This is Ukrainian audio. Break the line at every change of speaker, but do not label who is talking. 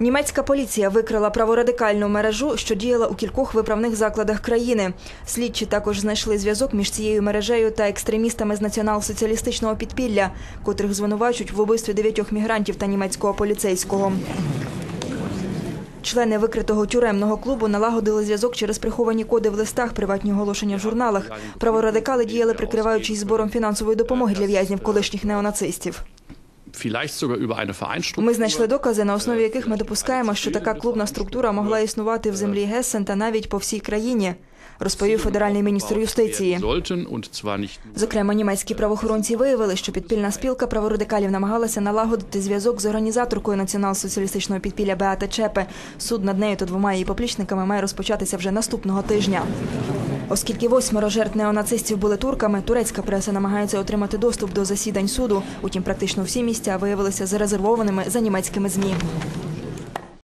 Німецька поліція викрила праворадикальну мережу, що діяла у кількох виправних закладах країни. Слідчі також знайшли зв'язок між цією мережею та екстремістами з націонал-соціалістичного підпілля, котрих звинувачують в убивстві дев'ятьох мігрантів та німецького поліцейського. Члени викритого тюремного клубу налагодили зв'язок через приховані коди в листах, приватні оголошення в журналах. Праворадикали діяли, прикриваючись збором фінансової допомоги для в'язнів колишніх неонацистів. Ми знайшли докази, на основі яких ми допускаємо, що така клубна структура могла існувати в землі Гессен та навіть по всій країні, розповів федеральний міністр юстиції. Зокрема, німецькі правоохоронці виявили, що підпільна спілка праворадикалів намагалася налагодити зв'язок з організаторкою націонал-соціалістичного підпілля Беате Чепе. Суд над нею та двома її поплічниками має розпочатися вже наступного тижня. Оскільки восьмеро жертв неонацистів були турками, турецька преса намагається отримати доступ до засідань суду. Утім, практично всі місця виявилися зарезервованими за німецькими змі.